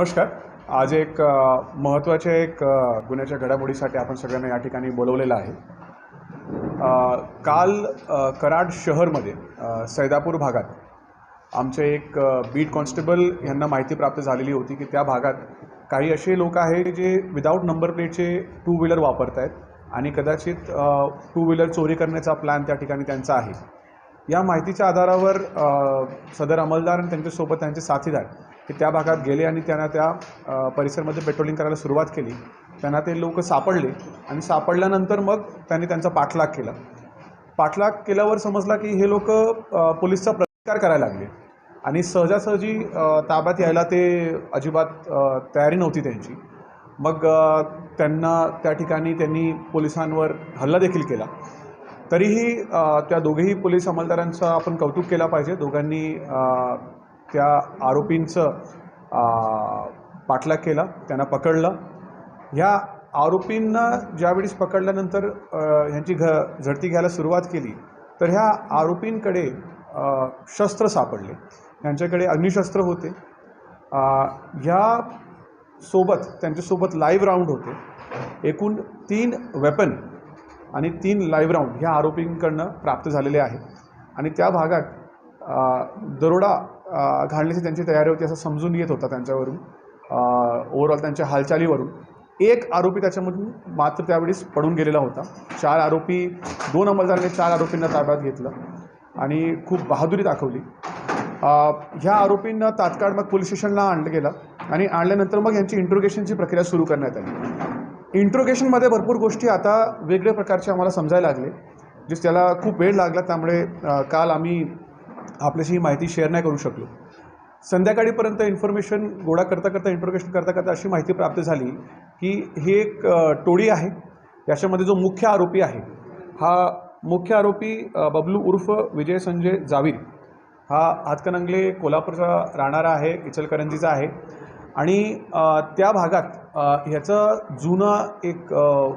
नमस्कार. आज एक महत्त्वाच्या एक गुन्ह्याच्या घडामोडीसाठी आपण सगळ्यांना या ठिकाणी बोलवलेलं आहे. काल कराड शहरमध्ये सैदापूर भागात आमचे एक बीट कॉन्स्टेबल यांना माहिती प्राप्त झालेली होती की त्या भागात काही असे लोक आहेत जे विदाऊट नंबर प्लेटचे टू व्हीलर वापरत आहेत आणि कदाचित टू व्हीलर चोरी करण्याचा प्लॅन त्या ठिकाणी त्यांचा आहे. या माहितीच्या आधारावर सदर अंमलदार आणि त्यांच्यासोबत त्यांचे साथीदार की त्या भागात गेले आणि त्यांना त्या परिसरमध्ये पेट्रोलिंग करायला सुरुवात केली. त्यांना ते लोक सापडले आणि सापडल्यानंतर मग त्यांनी त्यांचा पाठलाग केला. पाठलाग केल्यावर समजला की हे लोक पोलिसचा प्रतिकार करायला लागले. आणि सहजासहजी ताब्यात यायला ते अजिबात तयारी नव्हती त्यांची. मग त्यांना त्या ठिकाणी त्यांनी पोलिसांवर हल्ला देखील केला. तरीही त्या दोघेही पोलीस अंमलदारांचं आपण कौतुक केलं पाहिजे. दोघांनी त्या आरोपींचं पाठलाग केला त्यांना पकडलं. ह्या आरोपींना ज्यावेळेस पकडल्यानंतर ह्यांची घ झडती घ्यायला सुरुवात केली तर ह्या आरोपींकडे शस्त्र सापडले. ह्यांच्याकडे अग्निशस्त्र होते. ह्या सोबत त्यांच्यासोबत लाईव्ह राऊंड होते. एकूण तीन वेपन आणि तीन लाईव्ह राऊंड ह्या आरोपींकडनं प्राप्त झालेले आहे. आणि त्या भागात दरोडा घालण्याची त्यांची तयारी होती असं समजून येत होता त्यांच्यावरून ओव्हरऑल त्यांच्या हालचालीवरून. एक आरोपी त्याच्यामधून मात्र त्यावेळेस पडून गेलेला होता. चार आरोपी दोन अंमलदारांनी चार आरोपींना ताब्यात घेतलं आणि खूप बहादुरी दाखवली. ह्या आरोपींना तात्काळ मग पोलीस स्टेशनला आणलं गेलं आणि आणल्यानंतर मग यांची इंट्रोगेशनची प्रक्रिया सुरू करण्यात आली. इंट्रोगेशनमध्ये भरपूर गोष्टी आता वेगळ्या प्रकारचे आम्हाला समजायला लागले. जे त्याला खूप वेळ लागला त्यामुळे काल आम्ही आपल्याशी ही माहिती शेअर नाही करू शकलो. संध्याकाळीपर्यंत इन्फॉर्मेशन गोळा करता करता इंट्रोगेशन करता करता अशी माहिती प्राप्त झाली की ही एक टोळी आहे. याच्यामध्ये जो मुख्य आरोपी आहे हा मुख्य आरोपी बबलू उर्फ विजय संजय जावीर हा हातकणंगले कोल्हापूरचा राहणारा आहे इचलकरंजीचा आहे. आणि त्या भागात ह्याचं जुनं एक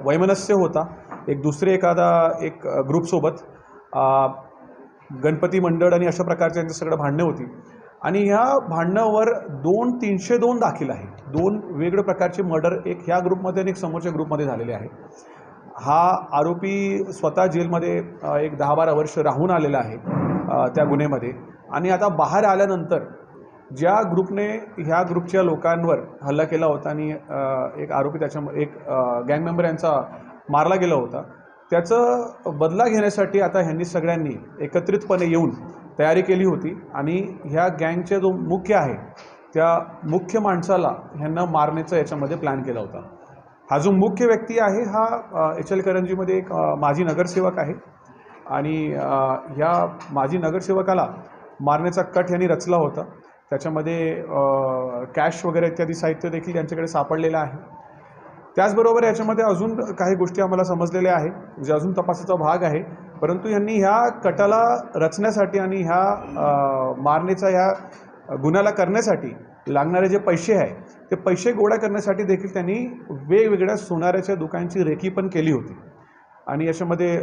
वैमनस्य होता. एक दुसरे एखादा एक ग्रुपसोबत गणपती मंडळ आणि अशा प्रकारच्या यांचं सगळं भांडणं होती. आणि ह्या भांडणावर दोन तीनशे दोन दाखल आहे दोन वेगळ्या प्रकारचे मर्डर एक ह्या ग्रुपमध्ये आणि एक समोरच्या ग्रुपमध्ये झालेले आहे. हा आरोपी स्वतः जेलमध्ये एक दहा बारा वर्ष राहून आलेला आहे त्या गुन्ह्यामध्ये. आणि आता बाहेर आल्यानंतर ज्या ग्रुपने ह्या ग्रुपच्या लोकांवर हल्ला केला होता आणि एक आरोपी त्याच्या एक गँग मेंबर यांचा मारला गेला होता त्याचं बदला घेण्यासाठी आता ह्यांनी सगळ्यांनी एकत्रितपणे येऊन तयारी केली होती आणि ह्या गँगचा जो मुख्य आहे त्या मुख्य माणसाला ह्यांना मारण्याचा याच्यामध्ये प्लॅन केला होता. हा जो मुख्य व्यक्ती आहे हा एच एल करंजीमध्ये एक माजी नगरसेवक आहे आणि ह्या माजी नगरसेवकाला मारण्याचा कट यांनी रचला होता. त्याच्यामध्ये कॅश वगैरे इत्यादी साहित्य देखील यांच्याकडे सापडलेलं आहे. त्याचबरोबर याच्यामध्ये अजून काही गोष्टी आम्हाला समजलेल्या आहे जे म्हणजे अजून तपासाचा भाग आहे. परंतु यांनी ह्या कटाला रचण्यासाठी आणि ह्या मारणेचा ह्या गुन्ह्याला करण्यासाठी लागणारे जे पैसे आहे ते पैसे गोळा करण्यासाठी देखील त्यांनी वेगवेगळ्या सोनाऱ्याच्या दुकानची रेखी पण केली होती. आणि याच्यामध्ये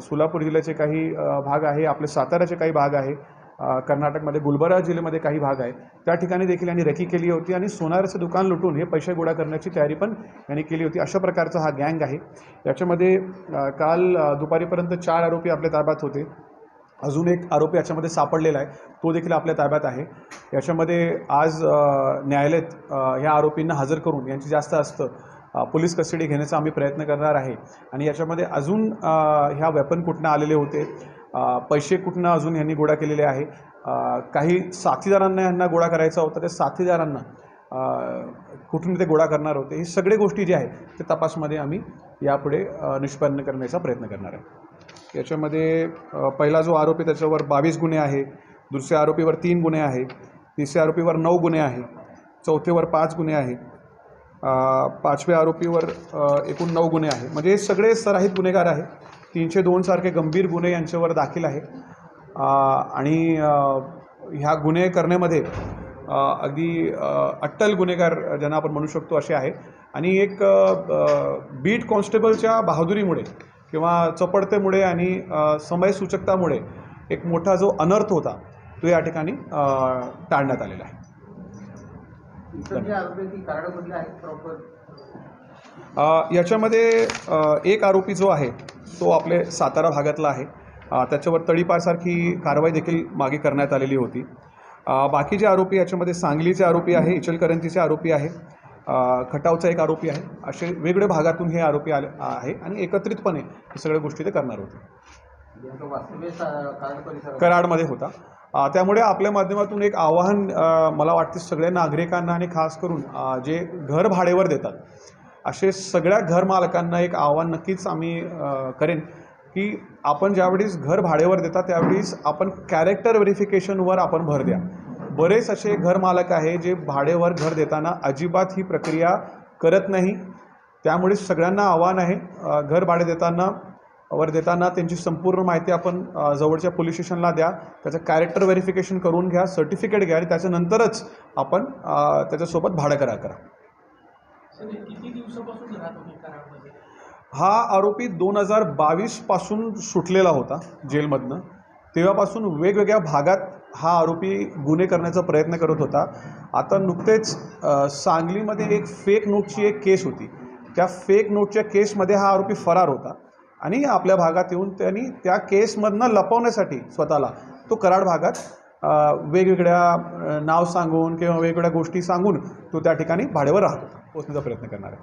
सोलापूर जिल्ह्याचे काही भाग आहे आपले साताऱ्याचे काही भाग आहे. कर्नाटकमध्ये गुलबर्गा जिल्ह्यामध्ये काही भाग आहे त्या ठिकाणी देखील यांनी रेकी केली होती आणि सोनाराचं दुकान लुटून हे पैसे गोळा करण्याची तयारी पण यांनी केली होती. अशा प्रकारचा हा गँग आहे. याच्यामध्ये काल दुपारीपर्यंत चार आरोपी आपल्या ताब्यात होते. अजून एक आरोपी याच्यामध्ये सापडलेला आहे. तो देखील आपल्या ताब्यात आहे. याच्यामध्ये आज न्यायालयात ह्या आरोपींना हजर करून यांची जास्त असतं पोलीस कस्टडी घेण्याचा आम्ही प्रयत्न करणार आहे. आणि याच्यामध्ये अजून ह्या वेपन कुठनं आलेले होते? पैसे कुठनं अजून यांनी गोळा केलेले आहे. काही साथीदारांना यांना गोळा करायचा होता त्या साथीदारांना कुठून ते गोळा करणार होते हे सगळे गोष्टी जे आहे ते तपासमध्ये आम्ही यापुढे निष्पन्न करण्याचा प्रयत्न करणार आहे. याच्यामध्ये पहिला जो आरोपी त्याच्यावर बावीस गुन्हे आहे दुसऱ्या आरोपीवर तीन गुन्हे आहे तिसऱ्या आरोपीवर नऊ गुन्हे आहे चौथेवर पाच गुन्हे आहे पाचव्या आरोपीवर एकूण नऊ गुन्हे आहे. म्हणजे हे सगळे सराहित गुन्हेगार आहे तीनशे दोनसारखे गंभीर गुन्हे यांच्यावर दाखल आहे आणि ह्या गुन्हे करण्यामध्ये अगदी अट्टल गुन्हेगार ज्यांना आपण म्हणू शकतो असे आहे आणि एक बीट कॉन्स्टेबलच्या बहादुरीमुळे किंवा चपडतेमुळे आणि समयसूचकतामुळे एक मोठा जो अनर्थ होता तो या ठिकाणी टाळण्यात आलेला आहे. याच्यामध्ये एक आरोपी जो आहे तो आपले सातारा भागातला आहे. त्याच्यावर तडीपारसारखी कारवाई देखील मागे करण्यात आलेली होती. बाकी बाकीचे आरोपी याच्यामध्ये सांगलीचे आरोपी आहे इचलकरंजीचे आरोपी आहे खटावचा एक आरोपी आहे. असे वेगळ्या भागातून हे आरोपी आले आहे आणि एकत्रितपणे हे सगळ्या गोष्टी ते करणार होते. कराड कराडमध्ये होता. त्यामुळे आपल्या माध्यमातून एक आवाहन मला वाटते सगळ्या नागरिकांना आणि खास करून जे घर भाडेवर देतात असे सगळ्या घरमालकांना एक आव्हान नक्कीच आम्ही करेन की आपण ज्यावेळेस घर भाडेवर देता त्यावेळेस आपण कॅरेक्टर व्हेरिफिकेशनवर आपण भर द्या. बरेच असे घरमालक आहे जे भाडेवर घर देताना अजिबात ही प्रक्रिया करत नाही. त्यामुळे सगळ्यांना आव्हान आहे घर भाडे देताना वर देताना त्यांची संपूर्ण माहिती आपण जवळच्या पोलीस स्टेशनला द्या. त्याचं कॅरेक्टर व्हेरिफिकेशन करून घ्या सर्टिफिकेट घ्या आणि त्याच्यानंतरच आपण त्याच्यासोबत भाडं करा करा. हा आरोपी दोन हजार बावीसपासून सुटलेला होता जेलमधनं. तेव्हापासून वेगवेगळ्या भागात हा आरोपी गुन्हे करण्याचा प्रयत्न करत होता. आता नुकतेच सांगलीमध्ये एक फेक नोटची एक केस होती. त्या फेक नोटच्या केसमध्ये हा आरोपी फरार होता आणि आपल्या भागात येऊन त्यांनी त्या केसमधनं लपवण्यासाठी स्वतःला तो कराड भागात वेगवेगळ्या नाव सांगून किंवा वेगवेगळ्या गोष्टी सांगून तो त्या ठिकाणी भाडेवर राहत होता. पोचण्याचा प्रयत्न करणार आहे.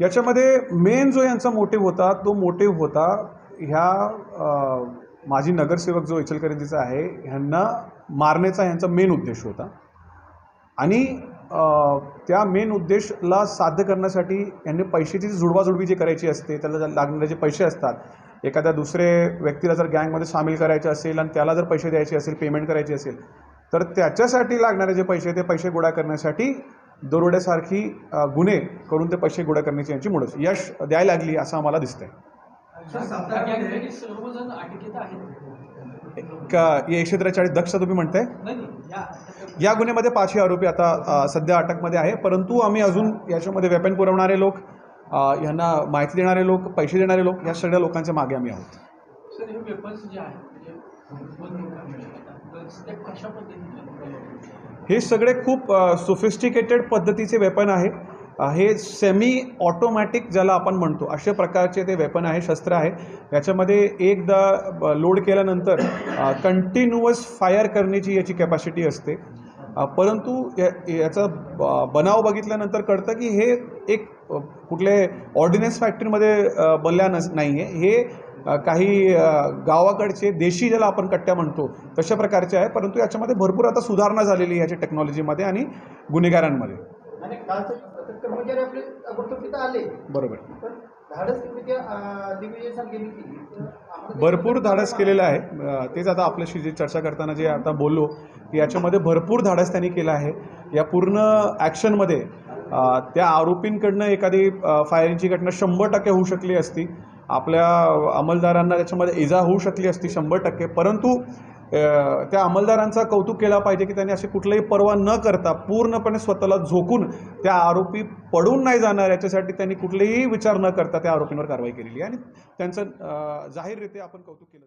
याच्यामध्ये मेन जो यांचा मोटिव्ह होता तो मोटिव्ह होता ह्या माजी नगरसेवक जो इचलकरंजीचा आहे ह्यांना मारण्याचा ह्यांचा मेन उद्देश होता. आणि त्या मेन उद्देशला साध्य करण्यासाठी यांनी पैशाची जी जुडवाजुडवी जी करायची असते त्याला जर लागणारे जे पैसे असतात एखाद्या दुसरे व्यक्तीला जर गँगमध्ये सामील करायचे असेल आणि त्याला जर पैसे द्यायचे असेल पेमेंट करायची असेल तर त्याच्यासाठी लागणारे जे पैसे ते पैसे गोळा करण्यासाठी दरोड्यासारखी गुन्हे करून ते पैसे गोळा करण्याची यांची मुळच यश द्यायला लागली असं आम्हाला दिसतंय. एकशे त्रेचाळीस दक्ष तुम्ही म्हणताय? या गुन्ह्यामध्ये पाचही आरोपी आता सध्या अटकमध्ये आहे परंतु आम्ही अजून याच्यामध्ये वेपन पुरवणारे लोक अ, ह्यांना माहिती देणारे लोक पैसे देणारे लोक या सगळ्या लोकांच्या मागे आम्ही आहोत. सर हे सगळे खूप सोफिस्टिकेटेड पद्धतीचे वेपन आहे. हे सेमी ऑटोमॅटिक ज्याला आपण म्हणतो अशा प्रकारचे ते वेपन आहे शस्त्र आहे. याच्यामध्ये एकदा ब- लोड केल्यानंतर कंटिन्युअस फायर करण्याची याची कॅपॅसिटी असते. परंतु या याचा ब- बनाव बघितल्यानंतर कळतं की हे एक कुठले ऑर्डिनन्स फॅक्टरीमध्ये बनल्या नस नाही आहे हे काही गावाकडचे देशी ज्याला आपण कट्ट्या म्हणतो तशा प्रकारचे आहे परंतु याच्यामध्ये भरपूर आता सुधारणा झालेली आहे याच्या टेक्नॉलॉजीमध्ये आणि गुन्हेगारांमध्ये. आले. बरोबर. आम्हाला भरपूर धाडस केलेलं आहे. तेच आता आपल्याशी जे चर्चा करताना जे आता बोललो की याच्यामध्ये भरपूर धाडस त्यांनी केलं आहे. या पूर्ण ॲक्शनमध्ये त्या आरोपींकडनं एखादी फायरिंगची घटना शंभर टक्के होऊ शकली असती. आपल्या अंमलदारांना त्याच्यामध्ये इजा होऊ शकली असती शंभर टक्के. परंतु त्या अंमलदारांचा कौतुक केला पाहिजे की त्यांनी अशी कुठलाही पर्वा न करता पूर्णपणे स्वतःला झोकून त्या आरोपी पडून नाही जाणार याच्यासाठी त्यांनी कुठलेही विचार न करता त्या आरोपींवर कारवाई केलेली आहे. आणि त्यांचं जाहीररित्या आपण कौतुक केलं.